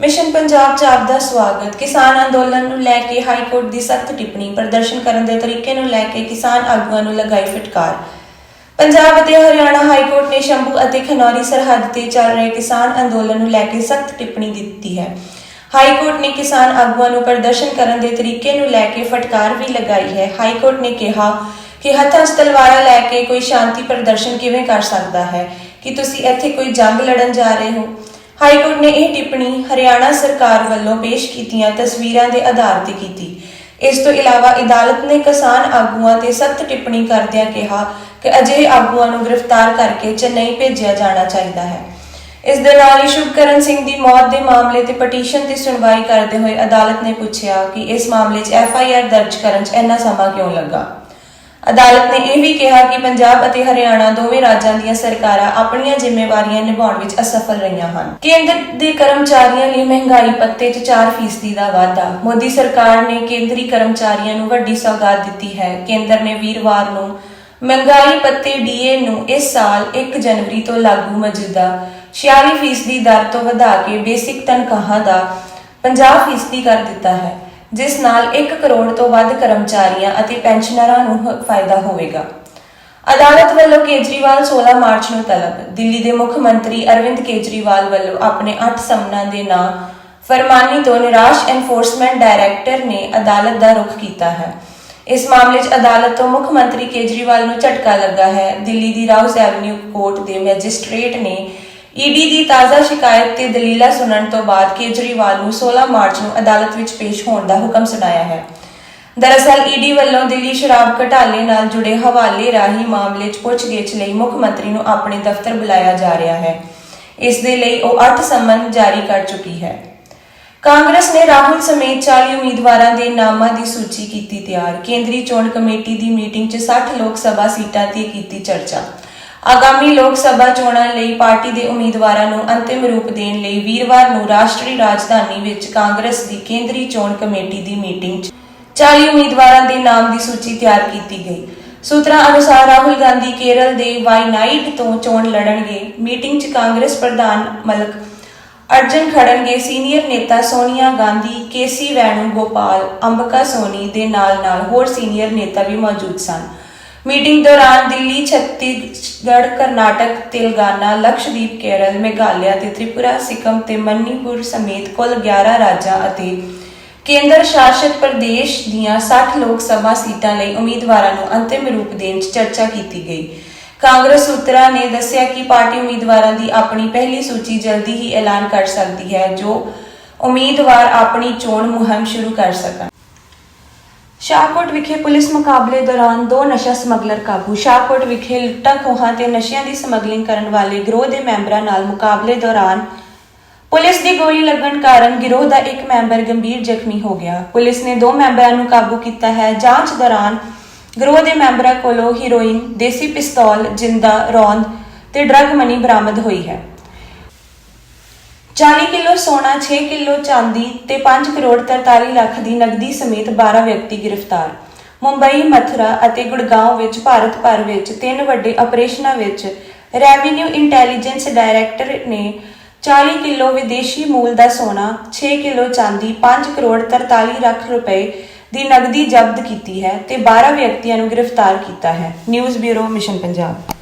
Mission Punjab ਚ ਆਪ ਦਾ ਸਵਾਗਤ। ਕਿਸਾਨ ਅੰਦੋਲਨ ਨੂੰ ਲੈ ਕੇ ਹਾਈ ਕੋਰਟ ਦੀ ਸਖਤ ਟਿੱਪਣੀ, ਪ੍ਰਦਰਸ਼ਨ ਕਰਨ ਦੇ ਤਰੀਕੇ ਨੂੰ ਲੈ ਕੇ ਕਿਸਾਨ ਆਗੂਆਂ ਨੂੰ ਲਗਾਈ ਫਟਕਾਰ। ਪੰਜਾਬ ਅਤੇ ਹਰਿਆਣਾ ਹਾਈ ਕੋਰਟ ਨੇ ਸ਼ੰਭੂ ਅਤੇ ਖਨੌਰੀ ਸਰਹੱਦ ਤੇ ਚੱਲ ਰਹੇ ਕਿਸਾਨ ਅੰਦੋਲਨ ਨੂੰ ਲੈ ਕੇ ਸਖਤ ਟਿੱਪਣੀ ਦਿੱਤੀ ਹੈ। ਹਾਈ ਕੋਰਟ ਨੇ ਕਿਸਾਨ ਆਗੂਆਂ ਨੂੰ ਪ੍ਰਦਰਸ਼ਨ ਕਰਨ ਦੇ ਤਰੀਕੇ ਨੂੰ ਲੈ ਕੇ ਫਟਕਾਰ ਵੀ ਲਗਾਈ ਹੈ। ਹਾਈ ਕੋਰਟ ਨੇ ਕਿਹਾ ਕਿ ਹੱਥਾਂ 'ਚ ਤਲਵਾਰਾਂ ਲੈ ਕੇ ਕੋਈ ਸ਼ਾਂਤੀ ਪ੍ਰਦਰਸ਼ਨ ਕਿਵੇਂ ਕਰ ਸਕਦਾ ਹੈ? ਕਿ ਤੁਸੀਂ ਇੱਥੇ ਕੋਈ ਜੰਗ ਲੜਨ ਜਾ ਰਹੇ ਹੋ? ਹਾਈ ਕੋਰਟ ਨੇ ਇਹ ਟਿੱਪਣੀ ਹਰਿਆਣਾ ਸਰਕਾਰ ਵੱਲੋਂ ਪੇਸ਼ ਕੀਤੀਆਂ ਤਸਵੀਰਾਂ ਦੇ ਆਧਾਰ ਤੇ ਕੀਤੀ। ਇਸ ਤੋਂ ਇਲਾਵਾ ਅਦਾਲਤ ਨੇ ਕਿਸਾਨ ਆਗੂਆਂ ਤੇ ਸਖਤ ਟਿੱਪਣੀ ਕਰਦਿਆਂ ਕਿਹਾ ਕਿ ਅਜਿਹੇ ਆਗੂਆਂ ਨੂੰ ਗ੍ਰਿਫਤਾਰ ਕਰਕੇ ਚੇਨਈ ਭੇਜਿਆ ਜਾਣਾ ਚਾਹੀਦਾ ਹੈ। ਇਸ ਦੇ ਨਾਲ ਹੀ ਸ਼ੁਭਕਰਨ ਸਿੰਘ ਦੀ ਮੌਤ ਦੇ ਮਾਮਲੇ ਤੇ ਪਟੀਸ਼ਨ ਤੇ ਸੁਣਵਾਈ ਕਰਦੇ ਹੋਏ ਅਦਾਲਤ ਨੇ ਪੁੱਛਿਆ ਕਿ ਇਸ ਮਾਮਲੇ 'ਚ ਐਫ ਆਈ ਆਰ ਦਰਜ ਕਰਨ 'ਚ ਇੰਨਾ ਸਮਾਂ ਕਿਉਂ ਲੱਗਾ? ਅਦਾਲਤ ਨੇ ਇਹ ਵੀ ਕਿਹਾ ਕਿ ਪੰਜਾਬ ਅਤੇ ਹਰਿਆਣਾ ਦੋਵੇਂ ਰਾਜਾਂ ਦੀਆਂ ਸਰਕਾਰਾਂ ਆਪਣੀਆਂ ਜ਼ਿੰਮੇਵਾਰੀਆਂ ਨਿਭਾਉਣ ਵਿੱਚ ਅਸਫਲ ਰਹੀਆਂ ਹਨ। ਕੇਂਦਰ ਦੇ ਕਰਮਚਾਰੀਆਂ ਲਈ ਮਹਿੰਗਾਈ ਪੱਤੇ 'ਚ 4% ਦਾ ਵਾਧਾ। ਮੋਦੀ ਸਰਕਾਰ ਨੇ ਕੇਂਦਰੀ ਕਰਮਚਾਰੀਆਂ ਨੂੰ ਵੱਡੀ ਸੌਗਾਤ ਦਿੱਤੀ ਹੈ। ਕੇਂਦਰ ਨੇ ਵੀਰਵਾਰ ਨੂੰ ਮਹਿੰਗਾਈ ਪੱਤੇ ਡੀਏ ਨੂੰ ਇਸ ਸਾਲ 1 ਜਨਵਰੀ ਤੋਂ ਲਾਗੂ ਮੌਜੂਦਾ 46% ਦੀ ਦਰ ਤੋਂ ਵਧਾ ਕੇ ਬੇਸਿਕ ਤਨਖਾਹਾਂ ਦਾ 50% ਕਰ ਦਿੱਤਾ ਹੈ। ਜਿਸ ਨਾਲ 1 ਕਰੋੜ ਤੋਂ ਵੱਧ ਕਰਮਚਾਰੀਆਂ ਅਤੇ ਪੈਨਸ਼ਨਰਾਂ ਨੂੰ ਫਾਇਦਾ ਹੋਵੇਗਾ। ਅਦਾਲਤ ਵੱਲੋਂ ਕੇਜਰੀਵਾਲ 16 ਮਾਰਚ ਨੂੰ ਤਲਬ, ਦਿੱਲੀ ਦੇ ਮੁੱਖ ਮੰਤਰੀ ਅਰਵਿੰਦ ਕੇਜਰੀਵਾਲ ਵੱਲੋਂ ਆਪਣੇ 8 ਸਮਨਾਂ ਦੇ ਨਾਂ ਫਰਮਾਨੀ ਤੋਂ ਨਿਰਾਸ਼ ਐਨਫੋਰਸਮੈਂਟ ਡਾਇਰੈਕਟਰ ਨੇ ਅਦਾਲਤ ਦਾ ਰੁਖ ਕੀਤਾ ਹੈ। ਇਸ ਮਾਮਲੇ 'ਚ ਅਦਾਲਤ ਤੋਂ ਮੁੱਖ ਮੰਤਰੀ ਕੇਜਰੀਵਾਲ ਨੂੰ ਝਟਕਾ ਲੱਗਾ ਹੈ। ਦਿੱਲੀ ਦੀ ਰਾਉਸ ਐਵਨਿਊ ਕੋਰਟ ਦੇ ਮੈਜਿਸਟ੍ਰੇਟ ਨੇ ਈਡੀ ਦੀ ਤਾਜ਼ਾ ਸ਼ਿਕਾਇਤ ਤੇ ਦਲੀਲਾਂ ਸੁਣਨ ਤੋਂ ਬਾਅਦ ਕੇਜਰੀਵਾਲ ਨੂੰ 16 ਮਾਰਚ ਨੂੰ ਅਦਾਲਤ ਵਿੱਚ ਪੇਸ਼ ਹੋਣ ਦਾ ਹੁਕਮ ਸੁਣਾਇਆ ਹੈ। ਦਰਅਸਲ, ਈਡੀ ਵੱਲੋਂ ਦਿੱਲੀ ਸ਼ਰਾਬ ਘਟਾਲੇ ਨਾਲ ਜੁੜੇ ਹਵਾਲੇ ਰਾਹੀਂ ਮਾਮਲੇ 'ਚ ਪੁੱਛਗਿੱਛ ਲਈ ਮੁੱਖ ਮੰਤਰੀ ਨੂੰ ਆਪਣੇ ਦਫ਼ਤਰ ਬੁਲਾਇਆ ਜਾ ਰਿਹਾ ਹੈ। ਇਸ ਦੇ ਲਈ ਉਹ 8 ਸੰਮਨ ਜਾਰੀ ਕਰ ਚੁੱਕੀ ਹੈ। ਕਾਂਗਰਸ ਨੇ ਰਾਹੁਲ ਸਮੇਤ 40 ਉਮੀਦਵਾਰਾਂ ਦੇ ਨਾਮਾਂ ਦੀ ਸੂਚੀ ਕੀਤੀ ਤਿਆਰ। ਕੇਂਦਰੀ ਚੋਣ ਕਮੇਟੀ ਦੀ ਮੀਟਿੰਗ 'ਚ 60 ਲੋਕ ਸਭਾ ਸੀਟਾਂ ਤੇ ਕੀਤੀ ਚਰਚਾ। ਆਗਾਮੀ ਲੋਕ ਸਭਾ ਚੋਣਾਂ ਲਈ ਪਾਰਟੀ ਦੇ ਉਮੀਦਵਾਰਾਂ ਨੂੰ ਅੰਤਿਮ ਰੂਪ ਦੇਣ ਲਈ ਵੀਰਵਾਰ ਨੂੰ ਰਾਸ਼ਟਰੀ ਰਾਜਧਾਨੀ ਵਿੱਚ ਕਾਂਗਰਸ ਦੀ ਕੇਂਦਰੀ ਚੋਣ ਕਮੇਟੀ ਦੀ ਮੀਟਿੰਗ 'ਚ 40 ਉਮੀਦਵਾਰਾਂ ਦੇ ਨਾਮ ਦੀ ਸੂਚੀ ਤਿਆਰ ਕੀਤੀ ਗਈ। ਸੂਤਰਾਂ ਅਨੁਸਾਰ ਰਾਹੁਲ ਗਾਂਧੀ ਕੇਰਲ ਦੇ ਵਾਈਨਾਈਟ ਤੋਂ ਚੋਣ ਲੜਨਗੇ। ਮੀਟਿੰਗ 'ਚ ਕਾਂਗਰਸ ਪ੍ਰਧਾਨ ਮਲਕ ਅਰਜਨ ਖੜਨਗੇ। ਸੀਨੀਅਰ ਨੇਤਾ ਸੋਨੀਆ ਗਾਂਧੀ ਕੇਸੀ ਵੈਣੂ ਗੋਪਾਲ, ਅੰਬਕਾ ਸੋਨੀ ਦੇ ਨਾਲ-ਨਾਲ ਹੋਰ ਸੀਨੀਅਰ ਨੇਤਾ ਵੀ ਮੌਜੂਦ ਸਨ। ਮੀਟਿੰਗ ਦੌਰਾਨ ਦਿੱਲੀ, ਛੱਤੀਸਗੜ੍ਹ, ਕਰਨਾਟਕ, ਤੇਲੰਗਾਨਾ, ਲਕਸ਼ਦੀਪ, ਕੇਰਲ, ਮੇਘਾਲਿਆ ਤੇ ਤ੍ਰਿਪੁਰਾ, ਸਿੱਕਮ ਤੇ ਮਨੀਪੁਰ ਸਮੇਤ ਕੁੱਲ 11 ਰਾਜਾਂ ਅਤੇ ਕੇਂਦਰ ਸ਼ਾਸਿਤ ਪ੍ਰਦੇਸ਼ ਦੀਆਂ 60 ਲੋਕ ਸਭਾ ਸੀਟਾਂ ਲਈ ਉਮੀਦਵਾਰਾਂ ਨੂੰ ਅੰਤਿਮ ਰੂਪ ਦੇਣ 'ਚ ਚਰਚਾ ਕੀਤੀ ਗਈ। ਕਾਂਗਰਸ ਸੂਤਰਾਂ ਨੇ ਦੱਸਿਆ ਕਿ ਪਾਰਟੀ ਉਮੀਦਵਾਰਾਂ ਦੀ ਆਪਣੀ ਪਹਿਲੀ ਸੂਚੀ ਜਲਦੀ ਹੀ ਐਲਾਨ ਕਰ ਸਕਦੀ ਹੈ, ਜੋ ਉਮੀਦਵਾਰ ਆਪਣੀ ਚੋਣ ਮੁਹਿੰਮ ਸ਼ੁਰੂ ਕਰ ਸਕਣ। ਸ਼ਾਹਕੋਟ ਵਿਖੇ ਪੁਲਿਸ ਮੁਕਾਬਲੇ ਦੌਰਾਨ ਦੋ ਨਸ਼ਾ ਸਮਗਲਰ ਕਾਬੂ। ਸ਼ਾਹਕੋਟ ਵਿਖੇ ਲੁੱਟਾਂ ਖੋਹਾਂ ਤੇ ਨਸ਼ਿਆਂ ਦੀ ਸਮਗਲਿੰਗ ਕਰਨ ਵਾਲੇ ਗਰੋਹ ਦੇ ਮੈਂਬਰਾਂ ਨਾਲ ਮੁਕਾਬਲੇ ਦੌਰਾਨ ਪੁਲਿਸ ਦੀ ਗੋਲੀ ਲੱਗਣ ਕਾਰਨ ਗਿਰੋਹ ਦਾ ਇੱਕ ਮੈਂਬਰ ਗੰਭੀਰ ਜ਼ਖਮੀ ਹੋ ਗਿਆ। ਪੁਲਿਸ ਨੇ ਦੋ ਮੈਂਬਰਾਂ ਨੂੰ ਕਾਬੂ ਕੀਤਾ ਹੈ। ਜਾਂਚ ਦੌਰਾਨ ਗਰੋਹ ਦੇ ਮੈਂਬਰਾਂ ਕੋਲੋਂ ਹੀਰੋਇਨ, ਦੇਸੀ ਪਿਸਤੌਲ, ਜਿੰਦਾ, ਰੌਂਦ ਤੇ ਡਰੱਗ ਮਨੀ ਬਰਾਮਦ ਹੋਈ ਹੈ। 40 ਕਿਲੋ ਸੋਨਾ 6 ਕਿਲੋ ਚਾਂਦੀ ਤੇ 5 ਕਰੋੜ 43 ਲੱਖ ਦੀ ਨਕਦੀ ਸਮੇਤ 12 ਵਿਅਕਤੀ ਗ੍ਰਿਫਤਾਰ। ਮੁੰਬਈ, ਮਥੁਰਾ ਅਤੇ ਗੁੜਗਾਂਵ ਵਿੱਚ ਭਾਰਤ ਭਰ ਵਿੱਚ ਤਿੰਨ ਵੱਡੇ ਆਪਰੇਸ਼ਨਾਂ ਵਿੱਚ ਰੈਵਨਿਊ ਇੰਟੈਲੀਜੈਂਸ ਡਾਇਰੈਕਟਰ ਨੇ 40 ਕਿਲੋ ਵਿਦੇਸ਼ੀ ਮੂਲ ਦਾ ਸੋਨਾ 6 ਕਿਲੋ ਚਾਂਦੀ 5 ਕਰੋੜ 43 ਲੱਖ ਰੁਪਏ ਦੀ ਨਕਦੀ ਜ਼ਬਤ ਕੀਤੀ ਹੈ ਤੇ 12 ਵਿਅਕਤੀਆਂ ਨੂੰ ਗ੍ਰਿਫਤਾਰ ਕੀਤਾ ਹੈ। News bureau, mission Punjab.